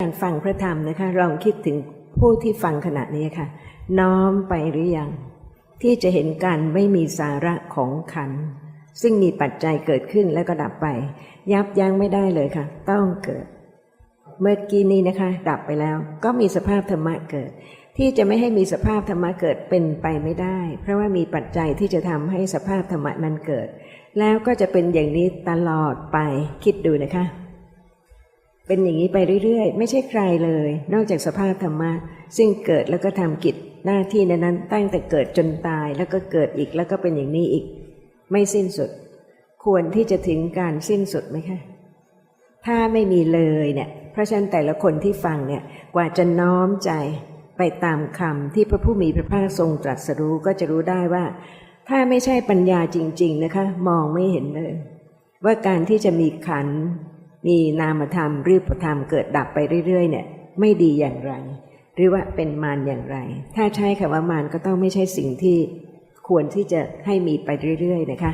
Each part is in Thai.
การฟังพระธรรมนะคะลองคิดถึงผู้ที่ฟังขณะนี้ค่ะ น้อมไปหรือยัง ที่จะเห็นการไม่มีสาระของขัน ซึ่งมีปัจจัยเกิดขึ้นแล้วก็ดับไป ยับยั้งไม่ได้เลยค่ะ ต้องเกิด เมื่อกี้นี้นะคะ ดับไปแล้ว ก็มีสภาพธรรมะเกิด ที่จะไม่ให้มีสภาพธรรมะเกิดเป็นไปไม่ได้ เพราะว่ามีปัจจัยที่จะทำให้สภาพธรรมะนั้นเกิด แล้วก็จะเป็นอย่างนี้ตลอดไปคิดดูนะคะ เป็นอย่างนี้ไปเรื่อยๆ ไม่ใช่ใครเลย นอกจากสภาพธรรมะ ซึ่งเกิดแล้วก็ทำกิจหน้าที่นั้นๆตั้งแต่เกิดจนตายแล้วก็เกิดอีกแล้วก็เป็นอย่างนี้อีก ไม่สิ้นสุด ควรที่จะถึงการสิ้นสุดไหมคะถ้าไม่มีเลยเนี่ยเพราะฉะนั้นแต่ละคนที่ฟังเนี่ยกว่าจะน้อมใจไปตามคำที่พระผู้มีพระภาคทรงตรัสรู้ก็จะรู้ได้ว่า ถ้าไม่ใช่ปัญญาจริง ๆนะคะ มองไม่เห็นเลย ว่าการที่จะมีขัน มีนามธรรมรูปธรรมเกิดดับไปเรื่อยๆ เนี่ย ไม่ดีอย่างไร หรือว่าเป็นมารอย่างไร ถ้าใช้คำว่ามารก็ต้องไม่ใช่สิ่งที่ควรที่จะให้มีไปเรื่อยๆ นะคะ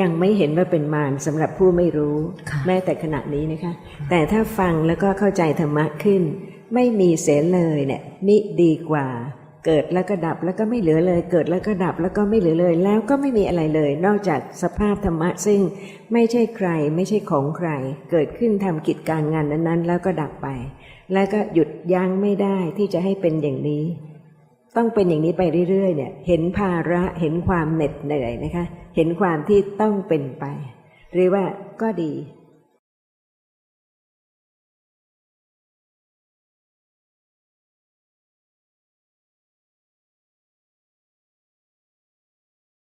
ยังไม่เห็นว่าเป็นมารสำหรับผู้ไม่รู้ค่ะแม้แต่ขณะนี้นะคะ แต่ถ้าฟังแล้วก็เข้าใจธรรมะขึ้น ไม่มีเสียเลยเนี่ยมิดีกว่า เกิดแล้วก็ดับแล้วก็ไม่เหลือเลย เกิดแล้วก็ดับแล้วก็ไม่เหลือเลย แล้วก็ไม่มีอะไรเลย นอกจากสภาพธรรมะซึ่งไม่ใช่ใครไม่ใช่ของใคร เกิดขึ้นทำกิจการงานนั้นๆ แล้วก็ดับไป แล้วก็หยุดยั้งไม่ได้ที่จะให้เป็นอย่างนี้ ต้องเป็นอย่างนี้ไปเรื่อยๆเนี่ยเห็นภาระเห็นความเหน็ดเหนื่อยนะคะ เห็นความที่ต้องเป็นไป หรือว่าก็ดี